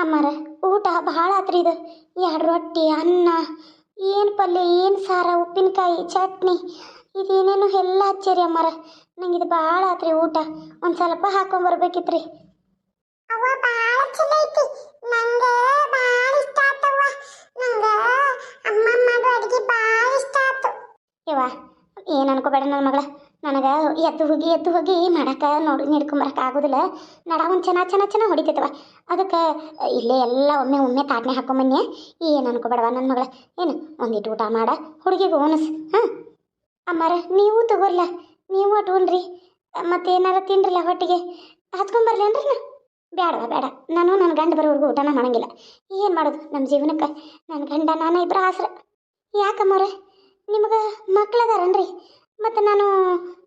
ಅಮ್ಮಾರ ಊಟ ಭಾಳ ಆತ್ರಿ ಇದು. ಎರಡು ರೊಟ್ಟಿ ಅನ್ನ ಏನು ಪಲ್ಯ ಏನು ಸಾರ ಉಪ್ಪಿನಕಾಯಿ ಚಟ್ನಿ ಇದೇನೇನು ಎಲ್ಲ ಹಚ್ಚಿರಿ ಅಮ್ಮಾರ. ನಂಗೆ ಇದು ಭಾಳ ಆತ್ರಿ ಊಟ. ಒಂದು ಸ್ವಲ್ಪ ಹಾಕೊಂಬರ್ಬೇಕಿತ್ತು ರೀ ಅವ್ವ ಭಾಳ ಚಲೋ ಐತಿ. ನಂಗೆ ಭಾಳ ಇಷ್ಟ ಆತವ್ವ ನಂಗ ಅಮ್ಮ ಮಾಡೋ ಅಡುಗೆ ಭಾಳ ಇಷ್ಟ ಆತು. ಯವ್ವ ಏನು ಅನ್ಕೋಬೇಡ ನನ್ನ ಮಗಳ. ನನಗೆ ಎದ್ದು ಹೋಗಿ ಎದ್ದು ಹೋಗಿ ಮಾಡಕ್ಕೆ ನೋಡಿ ನಿಡ್ಕೊಂಬರಕ್ಕೆ ಆಗೋದಿಲ್ಲ. ನಡ ಒಂದು ಚೆನ್ನಾಗಿ ಚೆನ್ನಾಗಿ ಚೆನ್ನಾಗಿ ಹೊಡಿತೈತವ. ಅದಕ್ಕೆ ಇಲ್ಲೇ ಎಲ್ಲ ಒಮ್ಮೆ ಒಮ್ಮೆ ತಾಟ್ನೆ ಹಾಕೊಂಬನ್ನಿ. ಏನು ಅನ್ಕೋಬೇಡವ ನನ್ನ ಮಗಳ. ಏನು ಒಂದಿಟ್ಟು ಊಟ ಮಾಡ, ಹುಡುಗಿಗೆ ಓನಸ್ ಹಾಂ? ಅಮ್ಮಾರ, ನೀವು ತಗೋರ್ಲ? ನೀವು ಅಟ್ಕೊಂಡ್ರಿ ಮತ್ತೆ ಏನಾರ ತಿನ್ರಲ್ಲ ಹೊಟ್ಟಿಗೆ? ಹಚ್ಕೊಂಬರ್ಲೇನ್ರಿ ನಾ ಬೇಡವಾ ಬೇಡ ನಾನು ನನ್ನ ಗಂಡ ಬರೋವರೆಗೂ ಊಟನ ಮಾಡಂಗಿಲ್ಲ. ಏನು ಮಾಡೋದು ನಮ್ಮ ಜೀವನಕ್ಕೆ? ನನ್ನ ಗಂಡ, ನಾನು ಇಬ್ಬರ ಆಸರ. ಯಾಕಮ್ಮವ್ರೆ? ನಿಮಗೆ ಮಕ್ಳದಾರನ್ರಿ ಮತ್ತು ನಾನು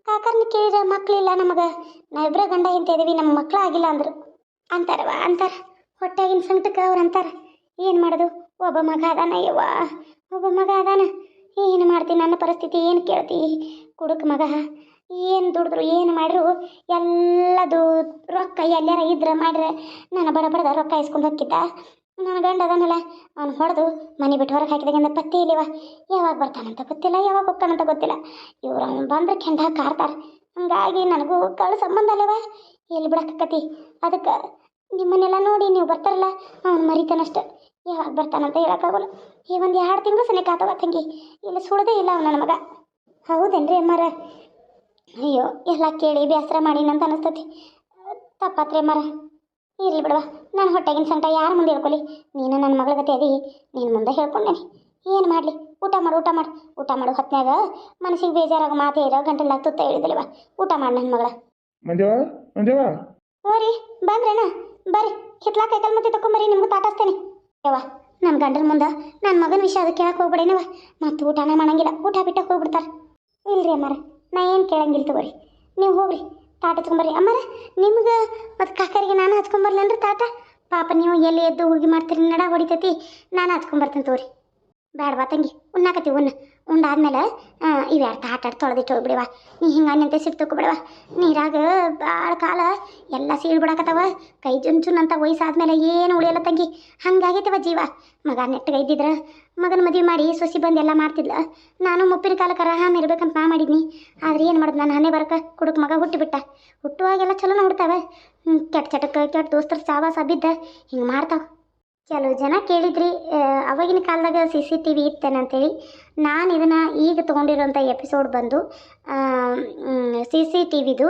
ಕಾಕರ್ನ ಕೇಳಿದ್ರೆ ಮಕ್ಕಳಿಲ್ಲ ನಮಗೆ. ನಾವಿಬ್ಬರ ಗಂಡ ಇದೀವಿ ನಮ್ಮ ಮಕ್ಕಳು ಆಗಿಲ್ಲ ಅಂದರು. ಅಂತಾರವ ಅಂತಾರ. ಹೊಟ್ಟೆಗಿನ ಸಂಕಟಕ್ಕೆ ಅವ್ರು ಅಂತಾರ. ಏನು ಮಾಡೋದು? ಒಬ್ಬ ಮಗ ಅದಾನ ಯವ್ವ. ಒಬ್ಬ ಮಗ ಅದಾನ. ಏನು ಮಾಡ್ತೀನಿ ನನ್ನ ಪರಿಸ್ಥಿತಿ ಏನು ಕೇಳ್ತಿ? ಕುಡುಕ ಮಗ. ಏನು ದುಡಿದ್ರು, ಏನು ಮಾಡಿದ್ರು? ಎಲ್ಲದು ರೊಕ್ಕ ಎಲ್ಲಾರ ಇದ್ರೆ ಮಾಡ್ರೆ. ನಾನು ಬಡ ಬಡದ ರೊಕ್ಕ ಇಸ್ಕೊಂಡು ಹೋಗಿದ್ದ ನನ್ನ ಗಂಡ ಅದನ್ನಲ್ಲ ಅವ್ನು ಹೊಡೆದು ಮನೆ ಬಿಟ್ಟು ಹೊರಗೆ ಹಾಕಿದಾಗಿಂದ ಪತ್ತೆ ಇಲ್ಲಿವ? ಯಾವಾಗ ಬರ್ತಾನಂತ ಗೊತ್ತಿಲ್ಲ, ಯಾವಾಗ ಹೋಗ್ತಾನಂತ ಗೊತ್ತಿಲ್ಲ. ಇವ್ರು ಅವ್ನು ಬಂದ್ರೆ ಕೆಂಡ ಕಾರ್ತಾರೆ. ಹಂಗಾಗಿ ನನಗೂ ಕಳು ಸಂಬಂಧ ಅಲ್ಲವ? ಎಲ್ಲಿ ಬಿಡಕ್ಕತಿ ಅದಕ್ಕೆ ನಿಮ್ಮನ್ನೆಲ್ಲ ನೋಡಿ ನೀವು ಬರ್ತಾರಲ್ಲ, ಅವ್ನು ಮರಿತಾನಷ್ಟೆ. ಯಾವಾಗ ಬರ್ತಾನಂತ ಹೇಳೋಕ್ಕಾಗಲ್ಲ. ಈ ಒಂದು ಎರಡು ತಿಂಗಳು ಸನಿಕ ಆತವ ತಂಗಿ. ಇಲ್ಲಿ ಸುಳದೇ ಇಲ್ಲ ಅವ್ನು ನನ್ನ ಮಗ. ಹೌದೇನ್ರಿ ಅಮ್ಮಾರ? ಅಯ್ಯೋ, ಎಲ್ಲ ಕೇಳಿ ಬೇಸರ ಮಾಡಿನಂತ ಅನಿಸ್ತತಿ. ತಪ್ಪಾತ್ರಿ ಅಮ್ಮಾರ. ಇರ್ಲಿ ಬಿಡವ ನಾನು ಹೊಟ್ಟೆಗಿನ ಸಂಕಟ ಯಾರ ಮುಂದೆ ಹೇಳ್ಕೊಳ್ಳಿ ನೀನು ನನ್ನ ಮಗಳ ಗತಿ ಅದಿ ನೀನು ಮುಂದೆ ಹೇಳ್ಕೊಂಡೇನೆ. ಏನು ಮಾಡಲಿ? ಊಟ ಮಾಡು ಊಟ ಮಾಡು. ಊಟ ಮಾಡು ಹೊತ್ನ್ಯಾಗ ಮನಸ್ಸಿಗೆ ಬೇಜಾರಾಗೋ ಮಾತೇ ಇರೋ ಗಂಟೆಲ್ಲ ತುತ್ತ ಹೇಳಿದಿಲ್ಲವ ಊಟ ಮಾಡು ನನ್ನ ಮಗಳ. ಮಂಜವ ಮಂಜವ ಓರಿ ಬಂದ್ರೇನ? ಬರ್ರಿ ಹಿತ್ಲಾ ಕೈಕಲ್ ಮತ್ತೆ ತಕೊಂಬರಿ ನಿಮ್ಗೆ ತಾಟಸ್ತೇನೆ. ಯವ್ವ ನನ್ನ ಗಂಡನ ಮುಂದೆ ನನ್ನ ಮಗನ ವಿಷಯ ಅದಕ್ಕೆ ಕೇಳಕ್ಕೆ ಹೋಗ್ಬಿಡೇನವ ಮತ್ತೆ ಊಟನೇ ಮಾಡಂಗಿಲ್ಲ ಊಟ ಬಿಟ್ಟಕ್ಕೆ ಹೋಗ್ಬಿಡ್ತಾರೆ. ಇಲ್ರಿ ಅಮ್ಮಾರ ನಾ ಏನು ಕೇಳಂಗಿಲ್ಲ ತಗೋರಿ? ನೀವು ಹೋಗ್ರಿ. ತಾಟ ಹಚ್ಕೊಂಬರ್ರಿ ಅಮ್ಮಾರ, ನಿಮ್ಗೆ ಮತ್ತು ಕಾಕರಿಗೆ ನಾನು ಹಚ್ಕೊಂಬರ್ಲನ್ರಿ ತಾಟ? ಪಾಪ ನೀವು ಎಲ್ಲಿ ಎದ್ದು ಹೋಗಿ ಮಾಡ್ತೀರಿ ನಡ ಹೊಡಿತೈತಿ, ನಾನು ಹಚ್ಕೊಂಬರ್ತೀನಿ ತಗೋರಿ. ಬೇಡವಾ ತಂಗಿ ಉಣ್ಣಾಕತಿ ಉಣ್ಣ. ಉಂಡಾದ್ಮೇಲೆ ಇವ್ಯಾರು ತಾಟ ಆಟ ತೊಳೆದಿಟ್ಟು ಹೋಗ್ಬಿಡಿವ ನೀ ಹಿಂಗೆ ನಿಂತೆ ಸಿಟ್ಟು ತೊಗೊಬಿಡವ ನೀರಾಗ ಭಾಳ ಕಾಲ ಎಲ್ಲ ಸೀಳ್ ಬಿಡಕತ್ತವ. ಕೈ ಜುನ್ ಅಂತ ವಯಸ್ಸಾದ್ಮೇಲೆ ಏನು ಉಳಿಯಲ್ಲ ತಂಗಿ. ಹಂಗಾಗೈತವ ಜೀವ. ಮಗ ನೆಟ್ಟಗೆ ಇದ್ದಿದ್ರ, ಮಗನ ಮದುವೆ ಮಾಡಿ ಸೊಸಿ ಬಂದು ಎಲ್ಲ ಮಾಡ್ತಿದ್ಲ. ನಾನು ಮುಪ್ಪಿನ ಕಾಲಕ್ಕೆ ಆರಾಮ ಇರ್ಬೇಕಂತ ನಾ ಮಾಡಿದ್ನಿ. ಆದ್ರೆ ಏನು ಮಾಡೋದು ನಾನು ಹನೆ ಬರಕ ಕುಡುಕ್ ಮಗ ಹುಟ್ಟಿಬಿಟ್ಟ. ಹುಟ್ಟುವಾಗೆಲ್ಲ ಚಲೋ ನೋಡ್ತಾವೆ ಕೆಟ್ಟ ಚಟಕ್ಕೆ ಕೆಟ್ಟ ದೋಸ್ತರ ಸಾವಾಸ ಬಿದ್ದ ಹಿಂಗೆ ಮಾಡ್ತಾವೆ. ಕೆಲವು ಜನ ಕೇಳಿದ್ರಿ ಅವಾಗಿನ ಕಾಲದಾಗ ಸಿ ಸಿ ಟಿ ವಿ ಇತ್ತೇನಂತೇಳಿ ನಾನು ಇದನ್ನು ಈಗ ತೊಗೊಂಡಿರೋಂಥ ಎಪಿಸೋಡ್ ಬಂದು ಸಿ ಸಿ ಟಿ ವಿದು.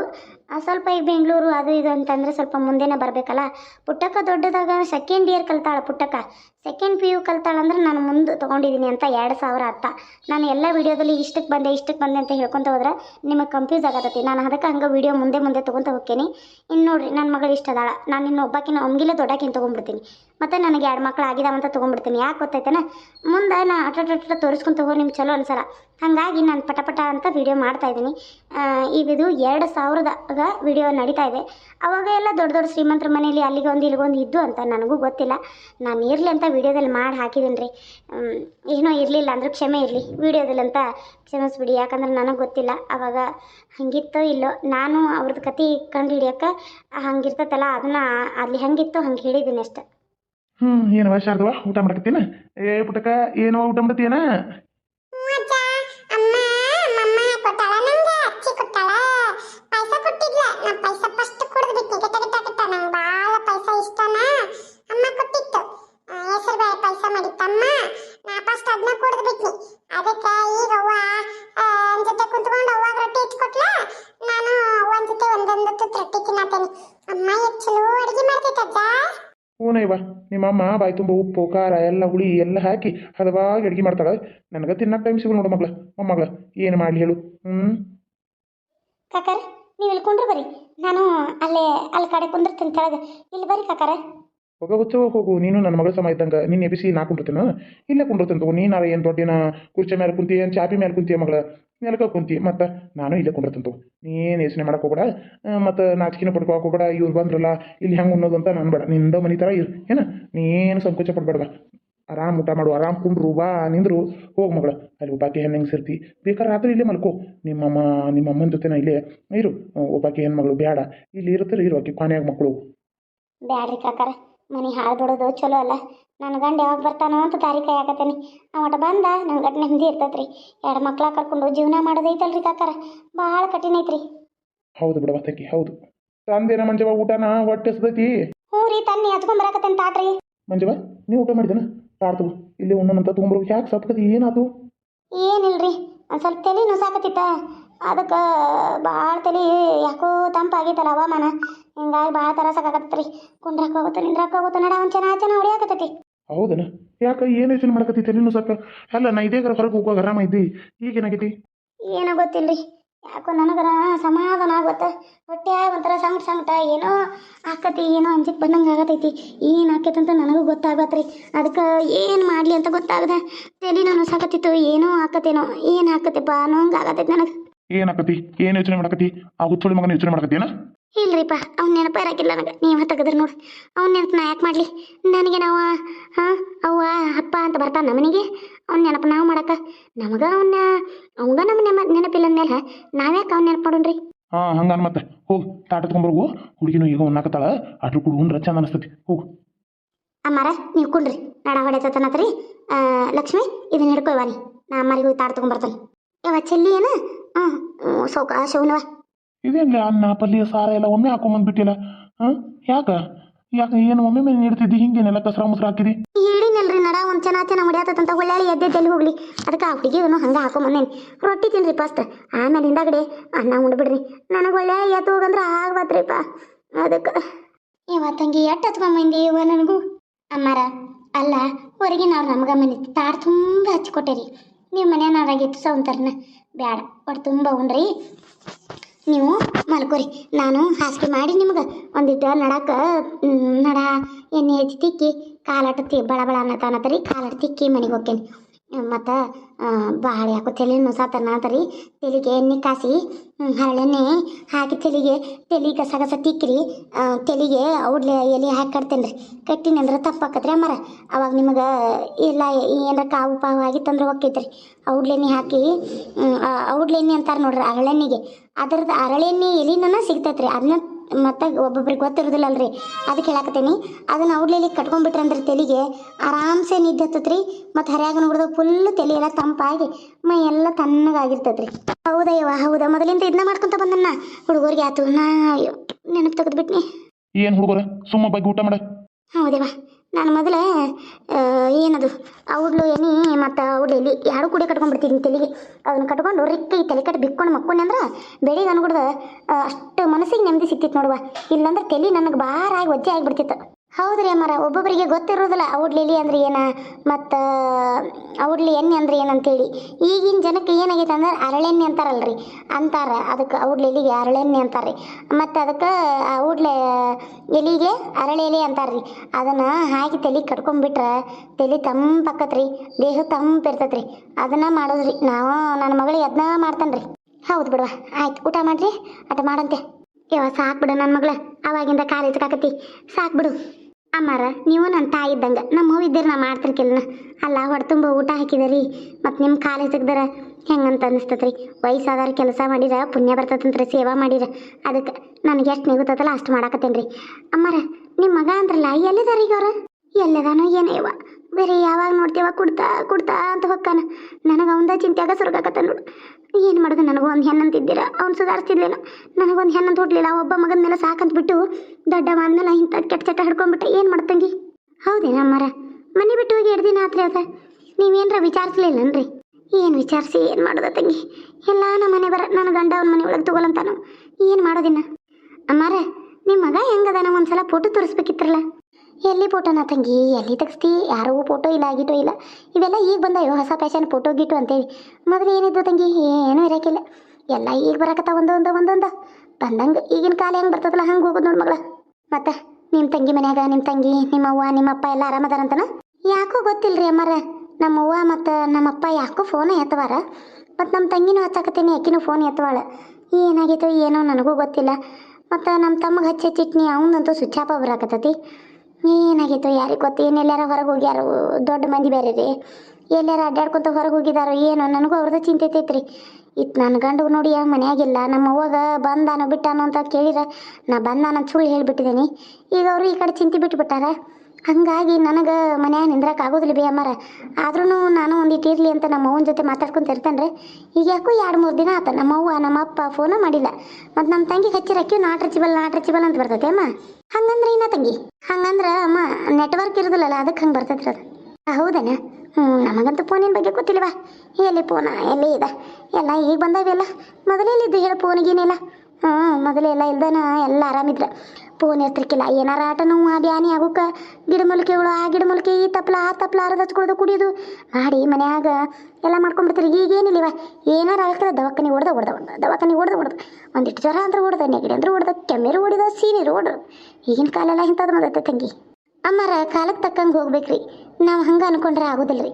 ಸ್ವಲ್ಪ ಈಗ ಬೆಂಗಳೂರು ಅದು ಇದು ಅಂತಂದರೆ ಸ್ವಲ್ಪ ಮುಂದೆನೇ ಬರಬೇಕಲ್ಲ. ಪುಟ್ಟಕ್ಕ ದೊಡ್ಡದಾಗ ಸೆಕೆಂಡ್ ಇಯರ್ ಕಲ್ತಾಳೆ ಪುಟ್ಟಕ್ಕ. ಸೆಕೆಂಡ್ ಪಿ ಯು ಕಲ್ತಾಳಂದ್ರೆ ನಾನು ಮುಂದೆ ತೊಗೊಂಡಿದ್ದೀನಿ ಅಂತ ಎರಡು ಸಾವಿರ ಅರ್ಥ. ನಾನು ಎಲ್ಲ ವೀಡಿಯೋದಲ್ಲಿ ಇಷ್ಟಕ್ಕೆ ಬಂದೆ ಇಷ್ಟಕ್ಕೆ ಬಂದೆ ಅಂತ ಹೇಳ್ಕೊತ ಹೋದ್ರೆ ನಿಮಗೆ ಕನ್ಫ್ಯೂಸ್ ಆಗತ್ತೈತಿ. ನಾನು ಅದಕ್ಕೆ ಹಂಗೆ ವೀಡಿಯೋ ಮುಂದೆ ಮುಂದೆ ತೊಗೊತ ಹೋಗ್ತೀನಿ ಇನ್ನು ನೋಡ್ರಿ ನನ್ನ ಮಗಳು ಇಷ್ಟ ಅದಾಳ. ನಾನು ಇನ್ನು ಒಬ್ಬಾಕಿನ ಒಮ್ಗಿಲೆ ದೊಡ್ಡಾಕಿನ ತೊಗೊಂಡ್ಬಿಡ್ತೀನಿ ಮತ್ತು ನನಗೆ ಎರಡು ಮಕ್ಳು ಆಗಿದಾವಂತ ತೊಗೊಂಡ್ಬಿಡ್ತೀನಿ ಯಾಕೆ ಗೊತ್ತಾಯ್ತಾನೆ? ಮುಂದೆ ನಾ ಅಟ ಅಟ ತೋರಿಸ್ಕೊಂತ ಹೋಗಿ ನಿಮ್ಗೆ ಚಲೋ ಅನ್ಸಲ್ಲ. ಹಾಗಾಗಿ ನಾನು ಪಟಪಟ ಪಟ ಅಂತ ವೀಡಿಯೋ ಮಾಡ್ತಾ ಇದ್ದೀನಿ ಈಗ ಇದು ಎರಡು ಸಾವಿರದಾಗ ವಿಡಿಯೋ ನಡೀತಾ ಇದೆ. ಅವಾಗ ಎಲ್ಲ ದೊಡ್ಡ ದೊಡ್ಡ ಶ್ರೀಮಂತರ ಮನೆಯಲ್ಲಿ ಅಲ್ಲಿಗೆ ಒಂದು ಇಲ್ಲಿಗೊಂದು ಇದ್ದು ಅಂತ ನನಗೂ ಗೊತ್ತಿಲ್ಲ. ನಾನು ಇರಲಿ ಅಂತ ವಿಡಿಯೋದಲ್ಲಿ ಮಾಡಿ ಹಾಕಿದ್ದೀನಿ ರೀ. ಏನೋ ಇರಲಿಲ್ಲ ಅಂದ್ರೆ ಕ್ಷಮೆ ಇರಲಿ ವಿಡಿಯೋದಲ್ಲಿ ಅಂತ ಕ್ಷಮಿಸ್ಬಿಡಿ. ಯಾಕಂದ್ರೆ ನನಗೆ ಗೊತ್ತಿಲ್ಲ. ಅವಾಗ ಹಂಗಿತ್ತೋ ಇಲ್ಲೋ, ನಾನು ಅವ್ರದ್ದು ಕತೆ ಕಂಡು ಹಿಡಿಯೋಕೆ ಹಂಗಿರ್ತೈತಲ್ಲ, ಅದನ್ನ ಅಲ್ಲಿ ಹೆಂಗಿತ್ತೋ ಹಂಗೆ ಹೇಳಿದ್ದೀನಿ ಅಷ್ಟೆ. ಹ್ಞೂ ಏನವ ಊಟ ಮಾಡಕತ್ತೀನ? ಏ ಪುಟಕ ಏನು ಊಟ ಮಾಡತ್ತೀನ ಅಜ್ಜ ಅಮ್ಮ ಮಮ್ಮ ಕೊಟ್ಟಾಳ ನಂಗೆ ಅಚ್ಚಿ ಕೊಟ್ಟಾಳ ಪೈಸಾ ಕೊಟ್ಟಿದ್ಲ ನಾ ಪೈಸಾ ಫಸ್ಟ್ ಕುಡ್ದು ಬಿಟ್ನಿ ಗಟ ಗಟ ಗಟ ನಂಗೆ ಭಾಳ ಪೈಸಾ ಇಷ್ಟನ ಅಮ್ಮ ಕೊಟ್ಟಿತ್ತು ಹೆಸರು ಬೇಳೆ ಪೈಸಾ ಮಾಡಿತ್ತಮ್ಮ ನಾ ಫಸ್ಟ್ ಅದನ್ನ ಕುಡ್ದು ಬಿಟ್ನಿ ಅದಕ್ಕೆ ಈಗ ಅವ್ವ ಆ, ಒಂದ್ ಜೊತೆ ಕುಂತ್ಕೊಂಡು ಅವ್ವಾಗ ರೊಟ್ಟಿ ಇಟ್ಕೊಟ್ಲ ನಾನು ಒಂದ್ ಜೊತೆ ಒಂದೊಂದು ತುತ್ತು ರೊಟ್ಟಿ ತಿನ್ನತೇನೆ ಅಮ್ಮ ಎಷ್ಟು ಚಲೋ ಅಡಿಗೆ ಮಾಡ್ತೈತಜ್ಜ ಹೂನಯ್ಯವ ನಿಮ್ಮಮ್ಮ ಬಾಯಿ ತುಂಬ ಉಪ್ಪು ಖಾರ ಎಲ್ಲ ಹುಳಿ ಎಲ್ಲ ಹಾಕಿ ಹದವಾಗಿ ಅಡುಗೆ ಮಾಡ್ತಾಳೆ. ನನಗೆ ತಿನ್ನಕ್ಕೆ ಟೈಮ್ ಸಿಗಲ್ಲ ನೋಡು ಮಗಳ ಮೊಮ್ಮಗಳ. ಏನು ಮಾಡಲಿ ಹೇಳು. ಹ್ಞೂ ಕಾಕಾರ ನೀವು ಇಲ್ಲಿ ಕುಂಡ್ರು ಬರ್ರಿ. ನಾನು ಅಲ್ಲೇ ಅಲ್ಲಿ ಕಡೆ ಕುಂದಿರ್ತೀನಿ ಕೆಳಗೆ ಇಲ್ಲಿ ಬರ್ರಿ ಕಾಕರ. ಹೋಗ ಉತ್ಸವ ಹೋಗು. ನೀನು ನನ್ನ ಮಗಳ ಸಮ ಇದ್ದಂಗೆ. ನಿನ್ನ ಎಬಿಸಿ ನಾ ಕುಂಡಿರ್ತೀನಿ? ಇಲ್ಲೇ ಕುಂಡಿರ್ತೀನಿ ತಗೋ. ನೀನಾರ ಏನು ದೊಡ್ಡಿನ ಕುರ್ಚಿ ಮೇಲೆ ಕುಂತಿ ಏನು ಚಾಪಿ ಮೇಲೆ ಕುಂತಿಯ ಮಗಳ? ನೆಲಕ ಕುಂತಿ, ಮತ್ತು ನಾನು ಇಲ್ಲೇ ಕುಂಡಿರ್ತೇನೆ ತಗೋ ನೀನು ಯೋಚನೆ ಮಾಡಕ್ಕೆ ಹೋಗ್ಬೇಡ ಮತ್ತು ನಾಚಿಕೆನ ಪಡ್ಕೊಳಕ್ಕೆ ಹೋಗ್ಬೇಡ, ಇವ್ರು ಬಂದ್ರಲ್ಲ, ಇಲ್ಲಿ ಹೆಂಗೆ ಉಣ್ಣೋದು ಅಂತ ನಾನು ಬೇಡ. ನಿಂದ ಮನೆ ಥರ ಇರು, ಏನ? ನೀನು ಸಂಕೋಚ ಪಡ್ಬೇಡ ಆರಾಮ್ ಊಟ ಮಾಡು, ಆರಾಮ್ ಕುಂಡ್ರು ಬಾ, ನಿಂದ್ರು, ಹೋಗಿ ಮಗಳ. ಅಲ್ಲಿ ಒಬ್ಬಾಕಿ ಹೆಂಗೆ ಸೇರ್ತಿ? ಬೇಕಾದ್ರೆ ರಾತ್ರಿ ಇಲ್ಲೇ ಮಲ್ಕೋ. ನಿಮ್ಮಮ್ಮ, ನಿಮ್ಮಮ್ಮನ ಜೊತೆನ ಇಲ್ಲೇ ಇರು. ಒಬ್ಬಾಕಿ ಹೆಣ್ಮಗಳು ಬೇಡ ಇಲ್ಲಿ ಇರುತ್ತೆ ಇರು ಆಕಿ, ಕೊನೆಯಾಗ ಮಕ್ಕಳು ಬ್ಯಾಡ್ರಿ ಕಾಕರ, ಮನೆ ಹಾಳು ಬಿಡೋದು ಚಲೋ ಅಲ್ಲ. ನನ್ನ ಗಂಡ ಯಾವಾಗ ಬರ್ತಾನೋ ಅಂತ ದಾರಿ ಕಾಯಕತ್ತೇನೆ ಅವಟ ಬಂದ ನನ್ನ ಗಂಡ ನೆಮ್ಮದಿ ಇರ್ತೈತ್ರಿ. ಎರಡು ಮಕ್ಳ ಕರ್ಕೊಂಡು ಜೀವನ ಮಾಡೋದೈತಲ್ರಿ ಕಾಕಾರ. ಭಾಳ ಕಠಿಣ ಐತ್ರಿ. ಹೌದು ಬಿಡವ ತಂಗಿ ಹೌದು. ತಂದೇನ ಮಂಜವ ಊಟನ ಹೊಟ್ಟೆ ಹಸ್ದೈತಿ ಹ್ಞೂ ರೀ ತನ್ನಿ ಹಚ್ಕೊಂಬರಕತ್ತೇನೆ ತಾಟ್ರಿ. ಮಂಜವ ನೀ ಊಟ ಮಾಡಿದನ ತಾಡ್ತು ಇಲ್ಲಿ ಉಣ್ಣನಂತ ತೊಗೊಂಬರ್ಬೇಕು. ಯಾಕೆ ಸಪ್ಕತಿ ಏನಾತು? ಏನಿಲ್ರಿ ಒಂದು ಸ್ವಲ್ಪ ತಲೆ ನುಸಾಕತ್ತಿತ್ತ. ಅದಕ್ಕೆ ಭಾಳ ತಲೆ ಯಾಕೋ ತಂಪಾಗೈತಲ್ಲ ಹವಾಮಾನ. ಹಿಂಗಾಗಿ ಭಾಳ ತರಸಾಕತ್ತೈತ್ರಿ ಕುಂದ್ರಕ್ಕೆ ಹೋಗುತ್ತೆ ನಿಂದ್ರಕ್ಕೆ ಹೋಗುತ್ತೆ ನಡ ಒಂದು ಚೆನ್ನಾಗಿ ಚೆನ್ನಾಗಿ ಹೊಡಿಯಾಕತ್ತೈತಿ. ಹೌದನ? ಯಾಕ ಏನು ಯೋಚನೆ ಮಾಡಕತ್ತಿ ನೀನು ಸ್ವಲ್ಪ ಅಲ್ಲ, ನಾ ಇದೇ ಹೊರಗೆ ಹೋಗುವಾಗ ಆರಾಮ ಇದ್ದಿ? ಈಗ ಏನಾಗೈತಿ? ಏನೋ ಗೊತ್ತಿಲ್ರಿ. ಯಾಕೋ ನನಗರ ಸಮಾಧಾನ ಆಗುತ್ತೆ? ಹೊಟ್ಟೆಯಾಗ ಒಂಥರ ಸಂಕಟ ಸಂಕಟ ಏನೋ ಆಕತಿ, ಏನೋ ಅಂಜಿಕ್ ಬಂದಂಗೆ ಆಗತೈತಿ. ಏನು ಆಕೈತೆ ಅಂತ ನನಗೂ ಗೊತ್ತಾಗತ್ರಿ. ಅದಕ್ಕೆ ಏನು ಮಾಡಲಿ ಅಂತ ಗೊತ್ತಾಗದ? ತಲೆ ನಾನು ಸಾಕತ್ತಿತ್ತು ಏನೋ ಆಕತೇನೋ, ಏನು ಆಕತಿಪ್ಪ ಅನ್ನೋ ಹಂಗೆ ಆಗತೈತಿ ನನಗೆ. ಏನಾಕತಿ? ಏನು ಯೋಚನೆ ಮಾಡಕತಿ? ಆ ಹುಚ್ಚೋಳಿ ಮಗನ ಯೋಚನೆ ಮಾಡಕತ್ತೀನ ಇಲ್ರಿಪ್ಪ ಅವ್ನ ನೆನಪ ಇರಾಕಿಲ್ಲ ನನಗೆ. ನೀವು ತೆಗೆದ್ರಿ ನೋಡಿ. ಅವ್ನ ನೆನಪು ನಾ ಯಾಕೆ ಮಾಡ್ಲಿ? ನನಗೆ ನಾವು ಹಾಂ ಅವ್ವ ಅಪ್ಪ ಅಂತ ಬರ್ತಾನ ನಮನಿಗೆ ಅವ್ನ ನೆನಪು ನಾವು ಮಾಡಕ. ನಮಗ ಅವ್ನ ಅವಂಗ ನಮ್ಮ ನೆನ ನೆನಪಿಲ್ಲ ಅಂದ್ಮೇಲೆ ನಾವ್ಯಾಕೆ ಅವ್ನ ನೆನಪು ಮಾಡೋಣ್ರಿ? ಹಾ ಹಂಗಾನ ಮತ್ತೆ. ಹೋಗಿ ತಾಟ ತೊಗೊಂಬರ್ಗು. ಹುಡುಗಿನೂ ಈಗ ಉಣ್ಣಾಕತ್ತಾಳ. ಅಟ್ರು ಕೂಡ ಉಂಡ್ರ ಚಂದ ಅನಿಸ್ತತಿ. ಹೋಗು. ಅಮ್ಮಾರ ನೀವು ಕುಣ್ರಿ ನಡ ಹೊಡೆತನತ್ರಿ ಲಕ್ಷ್ಮಿ ಇದನ್ನ ಹಿಡ್ಕೊಳ್ವಾನಿ ನಾ. ಅಮ್ಮರಿಗೆ ಹೋಗಿ ತಾಡ್ ತೊಗೊಂಬರ್ತಾನೆ. ಯಾವ ಚೆಲ್ಲಿ ಏನ ಹ್ಞೂ ಸೌಕ ಶೌನವ ಇದೇನ್ಲಿ ಅನ್ನ ಪಲ್ಯ ಸಾರ ಎಲ್ಲ ಒಮ್ಮೆ ಹಾಕೊಂಬಂದ್ಬಿಟ್ಟಿಲ್ಲ ಹಾಂ? ಯಾಕ? ಯಾಕೆ ಏನು ಒಮ್ಮೆ ಮೇಲೆ ನೀಡ್ತಿದ್ದಿ? ಹಿಂಗೇನೆಲ್ಲ ಕಸರ ಮುಸ್ರ ಹಾಕಿದಿ? ಹೇಳಿನಲ್ರಿ ನಡ ಒಂದು ಚೆನ್ನಾಗಿ ಚೆನ್ನಾಗಿ ಹೊಡ್ಯಾತಂತ ಒಳ್ಳೆ ಎದ್ದೆದ್ದಲ್ಲಿ ಹೋಗ್ಲಿ. ಅದಕ್ಕೆ ಆ ಹುಡುಗಿಗೂ ಹಂಗೆ ಹಾಕೊಂಬಂದೇನಿ ರೊಟ್ಟಿ ತಿನ್ರಿ ಫಸ್ಟ್ ಆಮೇಲೆ ಹಿಂದಾಗಡೆ ಅನ್ನ ಉಂಡ್ಬಿಡ್ರಿ. ನನಗೆ ಒಳ್ಳೆ ಎದ್ದು ಹೋಗಂದ್ರ ಆಗ್ಬತ್ರಿಪ್ಪ. ಅದಕ್ಕೆ. ಇವ ತಂಗಿ ಎಟ್ಟು ಹಚ್ಕೊಂಬಂದಿ ಇವ ನನಗೂ? ಅಮ್ಮಾರ ಅಲ್ಲ ಹೊರಗಿನವ್ರು ನಮ್ಗ ಮನೆ ತಾರ್ ತುಂಬ ಹಚ್ಕೊಟ್ಟೇರಿ. ನೀವು ಮನೆಯವ್ರಾಗಿತ್ತು ಸೌಂತರ್ನ ಬ್ಯಾಡ ಒಟ್ಟು ತುಂಬ ಉಣ್ರಿ ನೀವು ಮಲ್ಕೋರಿ. ನಾನು ಹಾಸಿಗೆ ಮಾಡಿ ನಿಮ್ಗೆ ಒಂದಿಟ್ಟು ನಡಕ್ಕೆ ನಡ ಎಣ್ಣೆ ಹಚ್ಚಿ ತಿಕ್ಕಿ ಕಾಲಾಟ ತಿ ಬಳ ಬಳ ಅನ್ನತಾನತ್ತರಿ ಕಾಲಾಟ ತಿಕ್ಕಿ ಮನೆಗೆ ಹೋಗ್ತೇನೆ ಮತ್ತು ಭಾಳ ಯಾಕೋ ತಲೆ ರೀ ತೆಲಿಗೆ ಎಣ್ಣೆ ಕಾಸಿ ಹರಳೆಣ್ಣೆ ಹಾಕಿ ತೆಲಿಗೆ ತೆಲಿ ಗಸ ತಿಕ್ಕಿರಿ ತೆಲಿಗೆ ಔಡ್ಲೆ ಎಲೆ ಹಾಕಿ ಕಟ್ತೇನೆ ರೀ ಕಟ್ಟಿನಿ ಅಂದ್ರೆ ತಪ್ಪಾಕತ್ರಿ ಅಮ್ಮಾರ. ಅವಾಗ ನಿಮಗೆ ಇಲ್ಲ, ಏನಾರ ಕಾವು ಪಾವು ಆಗಿತ್ತಂದ್ರೆ ಹೊಕ್ಕೈತ್ರಿ. ಔಡ್ಲೆಣ್ಣೆ ಹಾಕಿ ಔಡ್ಲೆಣ್ಣೆ ಅಂತಾರೆ ನೋಡ್ರಿ ಹರಳೆಣ್ಣೆಗೆ ಅದ್ರದ್ದು ಹರಳೆಣ್ಣೆ ಎಲಿನ ಸಿಗ್ತೈತ್ರಿ. ಅದನ್ನ ಮತ್ತೆ ಒಬ್ಬೊಬ್ರಿಗೆ ಗೊತ್ತಿರೋದಿಲ್ಲ ಅಲ್ರಿ ಅದಕ್ಕೆ ಹೇಳಾಕತ್ತೀನಿ. ಅದನ್ನ ಔಡ್ಲಿಲಿ ಕಟ್ಕೊಂಡ್ಬಿಟ್ರೆ ಅಂದ್ರೆ ತಲೆಗೆ ಆರಾಮ್ಸೆ ನಿದ್ದೆ ಹತ್ತತ್ರಿ. ಮತ್ತೆ ಹರಿಯಾಗ ನೋಡಿದಾಗ ಫುಲ್ ತಲೆ ಎಲ್ಲ ತಂಪಾಗಿ ಮೈ ಎಲ್ಲ ತಣ್ಣಗಾಗಿರ್ತೈತ್ರಿ. ಹೌದಯ್ಯವ ಹೌದಾ. ಮೊದಲಿಂದ ಇದನ್ನ ಮಾಡ್ಕೊಂತ ಬಂದನ್ನ. ಹುಡುಗರಿಗೆ ಆತು. ನಾ ನೆನಪು ತೆಗೆದ್ಬಿಟ್ನಿ. ಏನು ಹುಡುಗರ? ಸುಮ್ಮ ಬಗ್ಗೆ ಊಟ ಮಾಡ. ಹೌದೇವ ನಾನು ಮೊದಲೇ ಏನದು ಔಡ್ಲು ಎನಿ ಮತ್ತು ಔಡ್ಲು ಯಾರು ಎರಡು ಕೂಡ ಕಟ್ಕೊಂಡ್ಬಿಡ್ತೀನಿ ತಲೆಗೆ. ಅದನ್ನ ಕಟ್ಕೊಂಡು ರಿಕ್ಕಿ ತಲೆ ಕಟ್ಟಿ ಬಿಕ್ಕೊಂಡು ಮಕ್ಕೊಂಡೆ ಅಂದ್ರೆ ಬೆಳಿಗ್ಗೆ ಅನ್ಕೊಡ್ದ ಅಷ್ಟು ಮನಸ್ಸಿಗೆ ನೆಮ್ಮದಿ ಸಿಕ್ತಿತ್ತು ನೋಡುವ. ಇಲ್ಲಂದ್ರೆ ತಲೆ ನನಗೆ ಭಾರ ಆಗಿ ಒಜ್ಜೆ ಆಗಿಬಿಡ್ತಿತ್ತು. ಹೌದ್ರಿ ಅಮ್ಮಾರ ಒಬ್ಬೊಬ್ಬರಿಗೆ ಗೊತ್ತಿರೋದಿಲ್ಲ ಔಡ್ಲಿ ಎಲಿ ಅಂದ್ರೆ ಏನ, ಮತ್ತು ಔಡ್ಲಿ ಎಣ್ಣೆ ಅಂದ್ರೆ ಏನಂತೇಳಿ. ಈಗಿನ ಜನಕ್ಕೆ ಏನಾಗೈತೆ ಅಂದ್ರೆ ಅರಳೆಣ್ಣೆ ಅಂತಾರಲ್ರಿ, ಅಂತಾರ. ಅದಕ್ಕೆ ಔಡ್ಲಿ ಎಲಿಗೆ ಅರಳೆಣ್ಣೆ ಅಂತಾರೆ ಮತ್ತು ಅದಕ್ಕೆ ಔಡ್ಲೆ ಎಲಿಗೆ ಅರಳೆ ಎಲೆ ಅಂತಾರ್ರಿ. ಅದನ್ನು ಹಾಕಿ ತಲೆ ಕಟ್ಕೊಂಡ್ಬಿಟ್ರೆ ತಲೆ ತಂಪಾಕತ್ರಿ ದೇಹ ಇರ್ತೈತ್ರಿ. ಅದನ್ನ ಮಾಡೋದ್ರಿ. ನಾವು, ನನ್ನ ಮಗಳಿಗೆ ಅದನ್ನ ಮಾಡ್ತಾನೆ ರೀ ಹೌದು ಬಿಡುವ, ಆಯ್ತು. ಊಟ ಮಾಡ್ರಿ? ಅದು ಮಾಡಂತೆ. ಯಾವ ಸಾಕು ಬಿಡು ನನ್ನ ಮಗಳ. ಅವಾಗಿಂದ ಕಾಲೇಜ್ ಕಾಕತಿ ಸಾಕು ಬಿಡು. ಅಮ್ಮಾರ, ನೀವು ನನ್ನ ತಾಯಿ ಇದ್ದಂಗೆ ನಮ್ಮ ಹೂ ಇದ್ದೀರಿ ನಾ ಕೆಲನ ಅಲ್ಲ, ಹೊಟ್ಟೆ ತುಂಬ ಊಟ ಹಾಕಿದರಿ. ಮತ್ತು ನಿಮ್ಮ ಕಾಲೇಜ್ ತೆಗ್ದಾರ? ಹೆಂಗಂತ ಅನಿಸ್ತತ್ರಿ ವಯಸ್ಸಾದಾರ ಕೆಲಸ ಮಾಡಿರ, ಪುಣ್ಯ ಬರ್ತದಂತ್ರಿ, ಸೇವಾ ಮಾಡಿರ. ಅದಕ್ಕೆ ನನಗೆ ಎಷ್ಟು ನಿಗುತ್ತಲ್ಲ, ಅಷ್ಟು ಮಾಡಾಕತ್ತೇನೆ ರೀ ಅಮ್ಮಾರ ನಿಮ್ಮ ಮಗ ಅಂದ್ರಲ್ಲ, ಎಲ್ಲಿದಾರ ಈಗ ಅವ್ರ? ಎಲ್ಲದಾನೋ ಇವ. ಬೇರೆ ಯಾವಾಗ ನೋಡ್ತೀವ, ಕುಡ್ತಾ ಕುಡ್ತಾ ಅಂತ ಹೊಕ್ಕಾನ. ನನಗೆ ಅವಂದ ಚಿಂತ್ಯಾಗ ಸುರುಗಾಕತ್ತ ನೋಡು. ಏನು ಮಾಡೋದು ನನಗೂ ಒಂದು ಹೆಣ್ಣಂತಿದ್ದೀರ ಅವ್ನು ಸುಧಾರಿಸ್ತಿರ್ಲಿಲ್ಲ. ನನಗೊಂದು ಹೆಣ್ಣಂತ ಹುಟ್ಟಲಿಲ್ಲ ಒಬ್ಬ ಮಗನ ಮೇಲೆ ಸಾಕಂತ ಬಿಟ್ಟು ದೊಡ್ಡ ಆದ್ಮೇಲೆ ಇಂಥ ಕೆಟ್ಟ ಚಟ ಹಿಡ್ಕೊಂಡ್ಬಿಟ್ಟೆ ಏನು ಮಾಡ್ತಂಗಿ ಹೌದೇನ ಅಮ್ಮಾರ ಮನೆ ಬಿಟ್ಟು ಹೋಗಿ ಎರಡು ದಿನ ಆತ್ರಿ ಅದ. ನೀವೇನ್ರ ವಿಚಾರಿಸ್ಲಿಲ್ಲನ್ರಿ? ಏನು ವಿಚಾರಿಸಿ, ಏನು ಮಾಡೋದ ತಂಗಿ? ಎಲ್ಲ ನಮ್ಮ ಮನೆ ಬರ ನನ್ನ ಗಂಡ ಅವ್ನ ಮನೆ ಒಳಗೆ ತಗೊಳಂತಾನು? ಏನು ಮಾಡೋದಿನ್ನ? ಅಮ್ಮಾರ ನಿಮ್ಮ ಮಗ ಹೆಂಗದಾನ ಒಂದ್ಸಲ ಫೋಟೋ ತೋರಿಸ್ಬೇಕಿತ್ರಲ್ಲ ಎಲ್ಲಿ ಫೋಟೋನ ತಂಗಿ? ಎಲ್ಲಿ ತೆಗಿಸ್ತಿ? ಯಾರೂ ಫೋಟೋ ಇಲ್ಲ ಆಗಿಟ್ಟು ಇಲ್ಲ. ಇವೆಲ್ಲ ಈಗ ಬಂದಾಯೋ ಹೊಸ ಫ್ಯಾಷನ್ ಫೋಟೋ ಗೀಟು ಅಂತೇಳಿ. ಮೊದಲು ಏನಿದ್ದು ತಂಗಿ? ಏನೂ ಇರೋಕ್ಕಿಲ್ಲ ಎಲ್ಲ ಈಗ ಬರಕತ್ತ ಒಂದೊಂದು ಒಂದೊಂದು. ಬಂದಂಗೆ ಈಗಿನ ಕಾಲ ಹೆಂಗೆ ಬರ್ತದಲ್ಲ, ಹಂಗೆ ಹೋಗೋದು ನೋಡಿ ಮಗಳ. ಮತ್ತೆ ನಿಮ್ಮ ತಂಗಿ ಮನ್ಯಾಗ ನಿಮ್ಮ ತಂಗಿ, ನಿಮ್ಮ ಅವ್ವ, ನಿಮ್ಮ ಅಪ್ಪ ಎಲ್ಲ ಆರಾಮದಾರಂತನ ಯಾಕೋ ಗೊತ್ತಿಲ್ರಿ ಅಮ್ಮರ. ನಮ್ಮ ಅವ್ವ ಮತ್ತು ನಮ್ಮಪ್ಪ ಯಾಕೋ ಫೋನ್ ಎತ್ತವಾರ. ಮತ್ತು ನಮ್ಮ ತಂಗಿನೂ ಹಚ್ಚಾಕತ್ತೀನಿ ಆಕಿನೂ ಫೋನ್ ಎತ್ತವಾಳ. ಏನಾಗಿತ್ತು ಏನೋ ನನಗೂ ಗೊತ್ತಿಲ್ಲ. ಮತ್ತು ನಮ್ಮ ತಮ್ಮಗೆ ಹಚ್ಚಿ ಚಿಟ್ನಿ ಅವನಂತೂ ಸ್ವಿಚ್ ಆಫ್ ಬರಾಕತ್ತೈತಿ. ಏನಾಗೈತೋ ಯಾರಿಗೆ ಗೊತ್ತು? ಎಲ್ಲಾರ ಹೊರಗೆ ಹೋಗ್ಯಾರ? ದೊಡ್ಡ ಮಂದಿ ಬೇರೆ ರೀ. ಎಲ್ಲಾರ ಅಡ್ಡಾಡ್ಕೊತ ಹೊರಗೆ ಹೋಗಿದಾರೋ ಏನು, ನನಗೂ ಅವ್ರದ್ದು ಚಿಂತೆ ಐತೈತ್ರಿ ಇತ್ತು ನನ್ನ ಗಂಡು ನೋಡಿ ಮನೆಯಾಗಿಲ್ಲ. ನಮ್ಮ ಅವ್ವಾಗ ಬಂದಾನೋ ಬಿಟ್ಟಾನೋ ಅಂತ ಕೇಳಿರ ನಾ ಬಂದಾನ ಸುಳ್ಳು ಹೇಳಿಬಿಟ್ಟಿದ್ದೀನಿ. ಈಗ ಅವರು ಈ ಕಡೆ ಚಿಂತೆ ಬಿಟ್ಬಿಟ್ಟಾರ? ಹಂಗಾಗಿ ನನಗೆ ಮನ್ಯಾಗ ನಿಂದ್ರಕ್ಕೆ ಆಗೋದಿಲ್ಲ ಬಿ ಅಮ್ಮಾರ. ಆದ್ರೂ ನಾನು ಒಂದಿಟ್ಟು ಇರಲಿ ಅಂತ ನಮ್ಮ ಅವ್ವನ ಜೊತೆ ಮಾತಾಡ್ಕೊಂತ ಇರ್ತಾನೆ ಈಗ ಯಾಕೋ ಎರಡು ಮೂರು ದಿನ ಆತ. ನಮ್ಮ ಅವ್ವ, ನಮ್ಮ ಅಪ್ಪ ಫೋನ ಮಾಡಿಲ್ಲ. ಮತ್ತು ನಮ್ಮ ತಂಗಿ ಹಚ್ಚಿರಕ್ಕಿ ನಾಟ್ ರಚಿಬಲ್ ನಾಟ್ ರಚಿಬಲ್ ಅಂತ ಬರ್ತೈತೆ ಅಮ್ಮ. ಹಂಗಂದ್ರೆ ಏನ ತಂಗಿ? ಹಂಗಂದ್ರೆ ಅಮ್ಮ ನೆಟ್ವರ್ಕ್ ಇರೋದಿಲ್ಲಲ್ಲ ಅದಕ್ಕೆ ಹಂಗೆ ಬರ್ತೈತ್ರಿ ಅದು. ಹೌದನ? ಹ್ಞೂ ನಮಗಂತೂ ಫೋನಿನ ಬಗ್ಗೆ ಗೊತ್ತಿಲ್ವಾ? ಎಲ್ಲಿ ಫೋನ ಎಲ್ಲಿ ಇದೆ? ಎಲ್ಲ ಈಗ ಬಂದಾವೆಲ್ಲ ಮೊದಲೆಲ್ಲಿದ್ದು ಹೇಳು ಫೋನಿಗೇನಿಲ್ಲ ಹ್ಞೂ ಮೊದಲೇ ಎಲ್ಲ ಇಲ್ದನ ಎಲ್ಲ ಆರಾಮಿದ್ರ. ಫೋನ್ ಎತ್ತರ್ಕಿಲ್ಲ. ಏನಾರ ಆಟ ನೋವು ಆ ಬ್ಯಾನಿ ಗಿಡ ಗಿಡಮೂಲಿಕೆಗಳು ಆ ಗಿಡಮೂಲಿಕೆ ಈ ತಪ್ಲ, ಆ ತಪ್ಲ ಅರದ ಹಚ್ಕೊಳ್ಳೋದು ಕುಡಿಯೋದು ಮಾಡಿ ಮನ್ಯಾಗ ಎಲ್ಲ ಮಾಡ್ಕೊಂಡ್ಬಿಡ್ತಾರೆ ಈಗೇನಿಲ್ಲ ಏನಾರ ಆಗ್ತದ? ದವಾಖಾನೆ ಹೊಡೆದ ಹೊಡೆದ ಹೊಡೆದ, ದವಾಖಾನೆ ಹೊಡೆದ ಹೊಡೆದ. ಒಂದಿಟ್ಟು ಜ್ವರ ಅಂದ್ರೆ ಹೊಡೆದ, ನೆಗಡಿ ಅಂದ್ರೆ ಹೊಡೆದ ಕೆಮ್ಮೆರು ಹೊಡಿದ ಸೀನೀರು ಹೊಡೆದು. ಈಗಿನ ಕಾಲೆಲ್ಲ ಇಂಥದ್ದು ಮದತ್ತೆ ತಂಗಿ. ಅಮ್ಮರ ಕಾಲಕ್ಕೆ ತಕ್ಕಂಗೆ ಹೋಗ್ಬೇಕ್ರಿ. ನಾವು ಹಂಗೆ ಅನ್ಕೊಂಡ್ರೆ ಆಗೋದಿಲ್ಲ ರೀ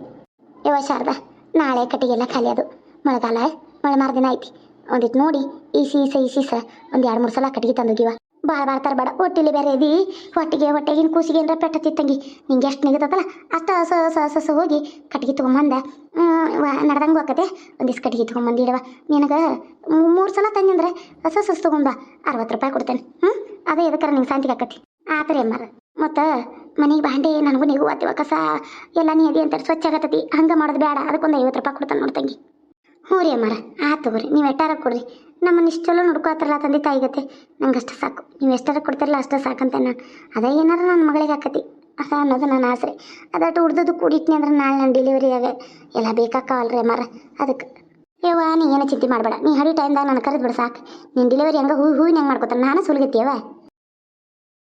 ಯವ ಶಾರದಾ, ನಾಳೆ ಕಟ್ಟಿಗೆಲ್ಲ ಖಾಲಿ ಅದು. ಮಳೆಗಾಲ, ಮಳೆ ಮಾರ್ದಿನ ಐತಿ. ಒಂದಿಟ್ಟು ನೋಡಿ ಈ ಸೀಸ ಈ ಸೀಸ ಒಂದು ಎರಡು ಮೂರು ಸಲ ಕಟ್ಟಿಗೆ ತಂದೋಗಿವ. ಭಾಳ ಭಾಳ ತರಬೇಡ, ಒಟ್ಟಿಲಿ ಬೇರೆ ಇದೀ ಹೊಟ್ಟಿಗೆ, ಹೊಟ್ಟೆಗಿನ ಕೂಸಿಗೆ ಏನರ ಪೆಟ್ಟ ತಂಗಿ. ನಿಂಗೆ ಎಷ್ಟು ನಿಗತಲ್ಲ ಅಷ್ಟು ಹಸ ಹಸ ಹಸ ಹೋಗಿ ಕಟ್ಟಿಗೆ ತೊಗೊಂಬಂದ. ನಡ್ದಂಗೆ ಹೋಗತ್ತೆ. ಒಂದಿಷ್ಟು ಕಟ್ಟಿಗೆ ತೊಗೊಂಬಂದು ಇಡವ. ನಿನಗೆ ಮೂರು ಸಲ ತಂದಿಂದ್ರೆ ಹಸ ಹಸ ತೊಗೊಂಬ. ಅರವತ್ತು ರೂಪಾಯಿ ಕೊಡ್ತೇನೆ. ಹ್ಞೂ ಅದೇ ಎದಕ್ಕಾರ ನಿಂಗೆ ಶಾಂತಿಗೆ ಆಕತಿ. ಆತ್ರಿ ಅಮ್ಮಾರ. ಮತ್ತು ಮನೆಗೆ ಬಾಂಡೆ ನನಗೂ ನೀವು ಅತ್ತಿವ ಕಸ. ಎಲ್ಲ ನೀ ಅದೇ ಅಂತಾರೆ, ಸ್ವಚ್ಛ ಆಗತ್ತತಿ ಹಂಗೆ ಮಾಡೋದು ಬೇಡ ಅದಕ್ಕೊಂದು ಐವತ್ತು ರೂಪಾಯಿ ಕೊಡ್ತಾನೆ ನೋಡ್ತಂಗಿ ಹ್ಞೂ ರೀ ಅಮ್ಮಾರ. ಆತು ತಗೋರಿ. ನೀವು ಎಟ್ಟಾರ ಕೊಡ್ರಿ. ನಮ್ಮನ್ನ ಇಷ್ಟೆಲ್ಲ ನೋಡ್ಕೋತಾರಲ್ಲ ತಂದೆ ತಾಯಿಗತ್ತೆ ನಂಗೆ ಅಷ್ಟು ಸಾಕು. ನೀವು ಎಷ್ಟಾರ ಕೊಡ್ತಿರಲ್ಲ ಅಷ್ಟು ಸಾಕಂತೆ ನಾನು ಅದೇ ಏನಾರು ನನ್ನ ಮಗಳಿಗೆ ಹಾಕತಿ ಅಸ ಅನ್ನೋದು ನನ್ನ ಆಸರೆ ಅದಟ್ಟು ಉಡ್ದದ್ದು ಕೂಡಿಟ್ನಿ ಅಂದ್ರೆ ನಾಳೆ ನನ್ನ ಡೆಲಿವರಿಯಾಗ ಎಲ್ಲ ಬೇಕಾಕವಲ್ರಿ ಮಾರ ಅದಕ್ಕೆ. ಯವ್ವ, ನೀ ಏನು ಚಿಂತೆ ಮಾಡಬೇಡ. ನೀ ಹಡಿ ಟೈಮ್ದಾಗ ನಾನು ಕರೆದು ಬಿಡು ಸಾಕು. ನೀನು ಡೆಲಿವರಿ ಹಂಗೆ ಹೂ ಹೂವಿನ ಹೆಂಗೆ ಮಾಡ್ಕೊತಾನೆ ನಾನು ಸುಲ್ಗತ್ತೀಯವ